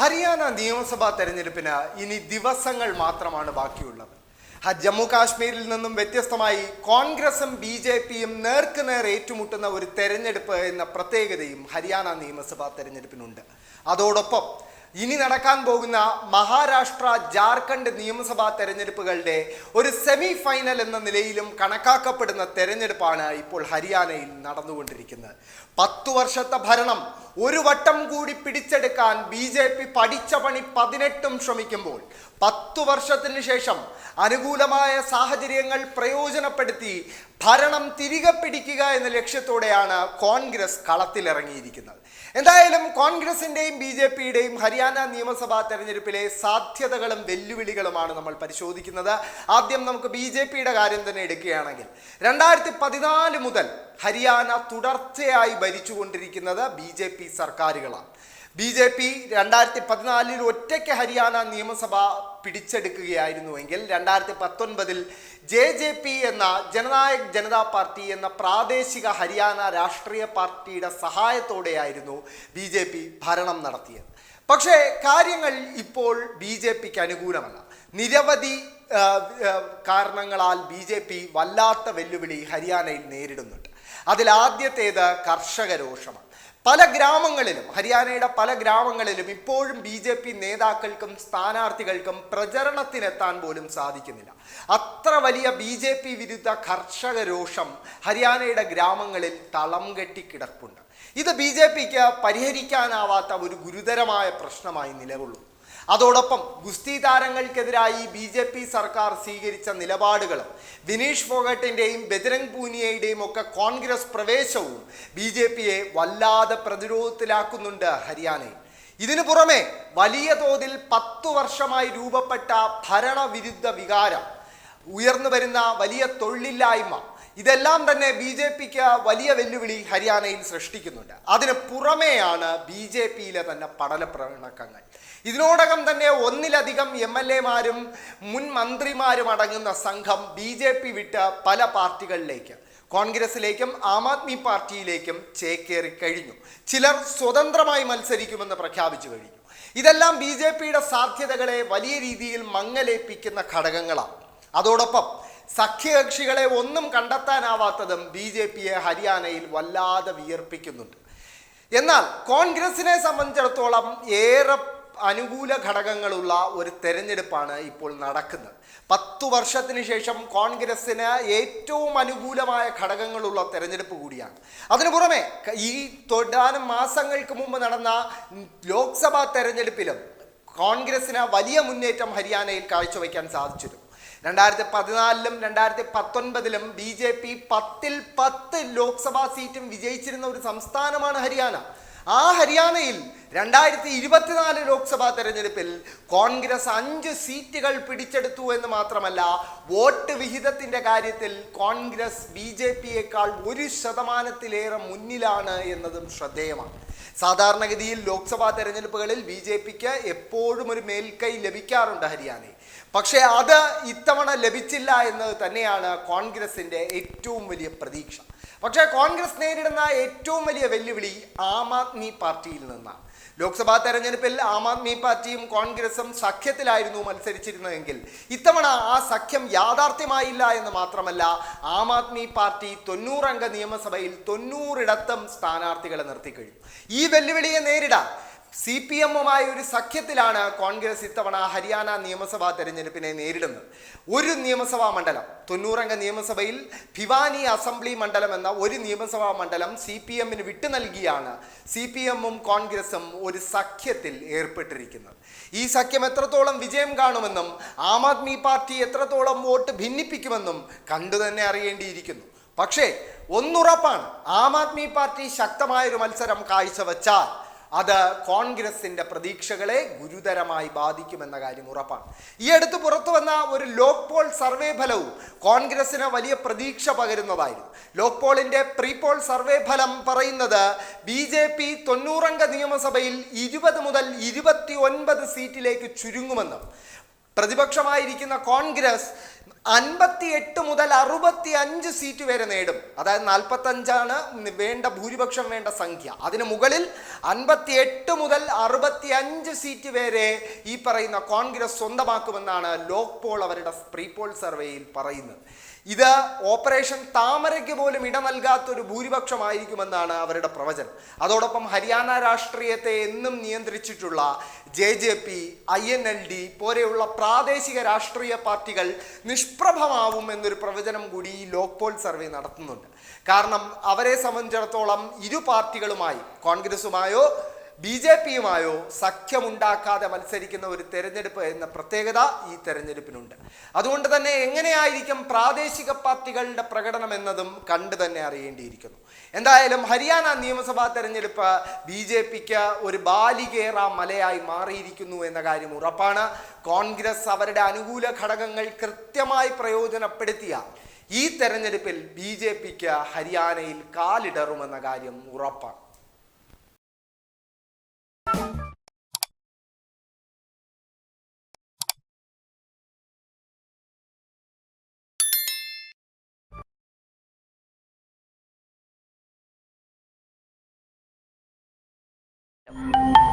ഹരിയാന നിയമസഭാ തെരഞ്ഞെടുപ്പിന് ഇനി ദിവസങ്ങൾ മാത്രമാണ് ബാക്കിയുള്ളത്. ജമ്മു കാശ്മീരിൽ നിന്നും വ്യത്യസ്തമായി കോൺഗ്രസും ബി ജെ പിയും നേർക്കുനേർ ഏറ്റുമുട്ടുന്ന ഒരു തെരഞ്ഞെടുപ്പ് എന്ന പ്രത്യേകതയും ഹരിയാന നിയമസഭാ തെരഞ്ഞെടുപ്പിനുണ്ട്. അതോടൊപ്പം ഇനി നടക്കാൻ പോകുന്ന മഹാരാഷ്ട്ര ജാർഖണ്ഡ് നിയമസഭാ തെരഞ്ഞെടുപ്പുകളുടെ ഒരു സെമി ഫൈനൽ എന്ന നിലയിലും കണക്കാക്കപ്പെടുന്ന തെരഞ്ഞെടുപ്പാണ് ഇപ്പോൾ ഹരിയാനയിൽ നടന്നുകൊണ്ടിരിക്കുന്നത്. പത്തു വർഷത്തെ ഭരണം ഒരു വട്ടം കൂടി പിടിച്ചെടുക്കാൻ ബി ജെ പി പഠിച്ച പണി പതിനെട്ടും ശ്രമിക്കുമ്പോൾ പത്തു വർഷത്തിന് ശേഷം അനുകൂലമായ സാഹചര്യങ്ങൾ പ്രയോജനപ്പെടുത്തി ഭരണം തിരികെ പിടിക്കുക എന്ന ലക്ഷ്യത്തോടെയാണ് കോൺഗ്രസ് കളത്തിലിറങ്ങിയിരിക്കുന്നത്. എന്തായാലും കോൺഗ്രസിന്റെയും ബി ജെ പിയുടെയും ഹരിയാന നിയമസഭാ തെരഞ്ഞെടുപ്പിലെ സാധ്യതകളും വെല്ലുവിളികളുമാണ് നമ്മൾ പരിശോധിക്കുന്നത്. ആദ്യം നമുക്ക് ബി ജെ പിയുടെ കാര്യം തന്നെ എടുക്കുകയാണെങ്കിൽ രണ്ടായിരത്തി പതിനാല് മുതൽ ഹരിയാന തുടർച്ചയായി ഭരിച്ചുകൊണ്ടിരിക്കുന്നത് ബി ജെ പി സർക്കാരുകളാണ്. ബി ജെ പി രണ്ടായിരത്തി പതിനാലിൽ ഒറ്റയ്ക്ക് ഹരിയാന നിയമസഭ പിടിച്ചെടുക്കുകയായിരുന്നുവെങ്കിൽ രണ്ടായിരത്തി പത്തൊൻപതിൽ ജെ ജെ പി എന്ന ജനനായക് ജനതാ പാർട്ടി എന്ന പ്രാദേശിക ഹരിയാന രാഷ്ട്രീയ പാർട്ടിയുടെ സഹായത്തോടെയായിരുന്നു ബി ജെ പി ഭരണം നടത്തിയത്. പക്ഷേ കാര്യങ്ങൾ ഇപ്പോൾ ബി ജെ പിക്ക് അനുകൂലമല്ല. നിരവധി കാരണങ്ങളാൽ ബി ജെ പി വല്ലാത്ത വെല്ലുവിളി ഹരിയാനയിൽ നേരിടുന്നുണ്ട്. അതിലാദ്യത്തേത് കർഷകരോഷമാണ്. കർഷക രോഷമാണ് പല ഗ്രാമങ്ങളിലും ഹരിയാനയുടെ പല ഗ്രാമങ്ങളിലും ഇപ്പോഴും ബി ജെ പി നേതാക്കൾക്കും സ്ഥാനാർത്ഥികൾക്കും പ്രചരണത്തിനെത്താൻ പോലും സാധിക്കുന്നില്ല. അത്ര വലിയ ബി ജെ പി വിരുദ്ധ കർഷക രോഷം ഹരിയാനയുടെ ഗ്രാമങ്ങളിൽ തളം കെട്ടി കിടപ്പുണ്ട്. ഇത് ബി ജെ പിക്ക് പരിഹരിക്കാനാവാത്ത ഒരു ഗുരുതരമായ പ്രശ്നമായി നിലകൊള്ളുന്നു അതോടൊപ്പം ഗുസ്തി താരങ്ങൾക്കെതിരായി ബി ജെ പി സർക്കാർ സ്വീകരിച്ച നിലപാടുകളും വിനീഷ് ഫോഗട്ടിന്റെയും ബജരംഗ് പൂനിയയുടെയും ഒക്കെ കോൺഗ്രസ് പ്രവേശവും ബി ജെ പിയെ വല്ലാതെ പ്രതിരോധത്തിലാക്കുന്നുണ്ട് ഹരിയാനയിൽ ഇതിനു പുറമെ വലിയ തോതിൽ പത്തു വർഷമായി രൂപപ്പെട്ട ഭരണവിരുദ്ധ വികാരം ഉയർന്നു വരുന്ന വലിയ തൊഴിലില്ലായ്മ ഇതെല്ലാം തന്നെ ബി ജെ പിക്ക് വലിയ വെല്ലുവിളി ഹരിയാനയിൽ സൃഷ്ടിക്കുന്നുണ്ട്. അതിന് പുറമെയാണ് ബി ജെ പിയിലെ തന്നെ പഠന പ്രണക്കങ്ങൾ ഇതിനോടകം തന്നെ ഒന്നിലധികം എം എൽ എമാരും മുൻ മന്ത്രിമാരും അടങ്ങുന്ന സംഘം ബി ജെ പി വിട്ട് പല പാർട്ടികളിലേക്ക് കോൺഗ്രസിലേക്കും ആം ആദ്മി പാർട്ടിയിലേക്കും ചേക്കേറി കഴിഞ്ഞു. ചിലർ സ്വതന്ത്രമായി മത്സരിക്കുമെന്ന് പ്രഖ്യാപിച്ചു കഴിഞ്ഞു. ഇതെല്ലാം ബി ജെ പിയുടെ സാധ്യതകളെ വലിയ രീതിയിൽ മങ്ങലേപ്പിക്കുന്ന ഘടകങ്ങളാണ്. അതോടൊപ്പം സഖ്യകക്ഷികളെ ഒന്നും കണ്ടെത്താനാവാത്തതും ബി ജെ പിയെ ഹരിയാനയിൽ വല്ലാതെ വിയർപ്പിക്കുന്നുണ്ട്. എന്നാൽ കോൺഗ്രസിനെ സംബന്ധിച്ചിടത്തോളം ഏറെ അനുകൂല ഘടകങ്ങളുള്ള ഒരു തെരഞ്ഞെടുപ്പാണ് ഇപ്പോൾ നടക്കുന്നത്. പത്തു വർഷത്തിന് ശേഷം കോൺഗ്രസ്സിന് ഏറ്റവും അനുകൂലമായ ഘടകങ്ങളുള്ള തെരഞ്ഞെടുപ്പ് കൂടിയാണ്. അതിനു പുറമെ ഈ തൊടാനും മാസങ്ങൾക്ക് മുമ്പ് നടന്ന ലോക്സഭാ തെരഞ്ഞെടുപ്പിലും കോൺഗ്രസിന് വലിയ മുന്നേറ്റം ഹരിയാനയിൽ കാഴ്ചവെക്കാൻ സാധിച്ചിരുന്നു. രണ്ടായിരത്തി പതിനാലിലും രണ്ടായിരത്തി പത്തൊൻപതിലും ബി ജെ പി പത്തിൽ പത്ത് ലോക്സഭാ സീറ്റും വിജയിച്ചിരുന്ന ഒരു സംസ്ഥാനമാണ് ഹരിയാന. ആ ഹരിയാനയിൽ രണ്ടായിരത്തി ഇരുപത്തിനാല് ലോക്സഭാ തെരഞ്ഞെടുപ്പിൽ കോൺഗ്രസ് അഞ്ച് സീറ്റുകൾ പിടിച്ചെടുത്തു എന്ന് മാത്രമല്ല വോട്ട് വിഹിതത്തിന്റെ കാര്യത്തിൽ കോൺഗ്രസ് ബി ജെ പിയേക്കാൾ ഒരു ശതമാനത്തിലേറെ മുന്നിലാണ് എന്നതും ശ്രദ്ധേയമാണ്. സാധാരണഗതിയിൽ ലോക്സഭാ തെരഞ്ഞെടുപ്പുകളിൽ ബി ജെ പിക്ക് എപ്പോഴും ഒരു മേൽക്കൈ ലഭിക്കാറുണ്ട് ഹരിയാനയിൽ. പക്ഷേ അത് ഇത്തവണ ലഭിച്ചില്ല എന്നത് തന്നെയാണ് കോൺഗ്രസിന്റെ ഏറ്റവും വലിയ പ്രതീക്ഷ. പക്ഷേ കോൺഗ്രസ് നേരിടുന്ന ഏറ്റവും വലിയ വെല്ലുവിളി ആം ആദ്മി പാർട്ടിയിൽ നിന്നാണ്. ലോക്സഭാ തെരഞ്ഞെടുപ്പിൽ ആം ആദ്മി പാർട്ടിയും കോൺഗ്രസും സഖ്യത്തിലായിരുന്നു മത്സരിച്ചിരുന്നതെങ്കിൽ ഇത്തവണ ആ സഖ്യം യാഥാർത്ഥ്യമായില്ല എന്ന് മാത്രമല്ല ആം ആദ്മി പാർട്ടി തൊണ്ണൂറംഗ നിയമസഭയിൽ തൊണ്ണൂറിടത്തും സ്ഥാനാർത്ഥികളെ നിർത്തിക്കഴിഞ്ഞു ഈ വെല്ലുവിളിയെ നേരിടാൻ സി പി എമ്മുമായി ഒരു സഖ്യത്തിലാണ് കോൺഗ്രസ് ഇത്തവണ ഹരിയാന നിയമസഭാ തെരഞ്ഞെടുപ്പിനെ നേരിടുന്നത്. ഒരു നിയമസഭാ മണ്ഡലം തൊണ്ണൂറംഗ നിയമസഭയിൽ ഭിവാനി അസംബ്ലി മണ്ഡലം എന്ന ഒരു നിയമസഭാ മണ്ഡലം സി പി എമ്മിന് വിട്ടു നൽകിയാണ് സി പി എമ്മും കോൺഗ്രസും ഒരു സഖ്യത്തിൽ ഏർപ്പെട്ടിരിക്കുന്നത്. ഈ സഖ്യം എത്രത്തോളം വിജയം കാണുമെന്നും ആം ആദ്മി പാർട്ടി എത്രത്തോളം വോട്ട് ഭിന്നിപ്പിക്കുമെന്നും കണ്ടു തന്നെ അറിയേണ്ടിയിരിക്കുന്നു. പക്ഷേ ഒന്നുറപ്പാണ് ആം ആദ്മി പാർട്ടി ശക്തമായൊരു മത്സരം കാഴ്ചവെച്ചാൽ അത് കോൺഗ്രസിന്റെ പ്രതീക്ഷകളെ ഗുരുതരമായി ബാധിക്കുമെന്ന കാര്യം ഉറപ്പാണ്. ഈ അടുത്ത് പുറത്തു വന്ന ഒരു ലോക് പോൾ സർവേ ഫലവും കോൺഗ്രസിന് വലിയ പ്രതീക്ഷ പകരുന്നതായിരുന്നു. Lok prepoll pre poll survey ഫലം പറയുന്നത് ബി ജെ പി തൊണ്ണൂറംഗ നിയമസഭയിൽ ഇരുപത് മുതൽ ഇരുപത്തി ഒൻപത് സീറ്റിലേക്ക് ചുരുങ്ങുമെന്നും പ്രതിപക്ഷമായിരിക്കുന്ന കോൺഗ്രസ് അൻപത്തി എട്ട് മുതൽ അറുപത്തി അഞ്ച് സീറ്റ് വരെ നേടും. അതായത് നാൽപ്പത്തി അഞ്ചാണ് വേണ്ട ഭൂരിപക്ഷം വേണ്ട സംഖ്യ. അതിന് മുകളിൽ അൻപത്തി എട്ട് മുതൽ അറുപത്തി അഞ്ച് സീറ്റ് വരെ ഈ പറയുന്ന കോൺഗ്രസ് സ്വന്തമാക്കുമെന്നാണ് ലോക് പോൾ അവരുടെ പ്രീ പോൾ സർവേയിൽ പറയുന്നത്. ഇത് ഓപ്പറേഷൻ താമരയ്ക്ക് പോലും ഇട നൽകാത്തൊരു ഭൂരിപക്ഷമായിരിക്കുമെന്നാണ് അവരുടെ പ്രവചനം. അതോടൊപ്പം ഹരിയാന രാഷ്ട്രീയത്തെ എന്നും നിയന്ത്രിച്ചിട്ടുള്ള J J P I N L D പോലെയുള്ള പ്രാദേശിക രാഷ്ട്രീയ പാർട്ടികൾ നിഷ്പ്രഭമാവും എന്നൊരു പ്രവചനം കൂടി ഈ ലോക് പോൾ സർവേ നടത്തുന്നുണ്ട്. കാരണം അവരെ സംബന്ധിച്ചിടത്തോളം ഇരു പാർട്ടികളുമായി കോൺഗ്രസുമായോ ബി ജെ പിയുമായോ സഖ്യമുണ്ടാക്കാതെ മത്സരിക്കുന്ന ഒരു തെരഞ്ഞെടുപ്പ് എന്ന പ്രത്യേകത ഈ തെരഞ്ഞെടുപ്പിനുണ്ട്. അതുകൊണ്ട് തന്നെ എങ്ങനെയായിരിക്കും പ്രാദേശിക പാർട്ടികളുടെ പ്രകടനം എന്നതും കണ്ടു തന്നെ അറിയേണ്ടിയിരിക്കുന്നു. എന്തായാലും ഹരിയാന നിയമസഭാ തെരഞ്ഞെടുപ്പ് ബി ജെ പിക്ക് ഒരു ബാലികേറ മലയായി മാറിയിരിക്കുന്നു എന്ന കാര്യം ഉറപ്പാണ്. കോൺഗ്രസ് അവരുടെ അനുകൂല ഘടകങ്ങൾ കൃത്യമായി പ്രയോജനപ്പെടുത്തിയ ഈ തെരഞ്ഞെടുപ്പിൽ ബി ജെ പിക്ക് ഹരിയാനയിൽ കാലിടറുമെന്ന കാര്യം ഉറപ്പാണ്. you.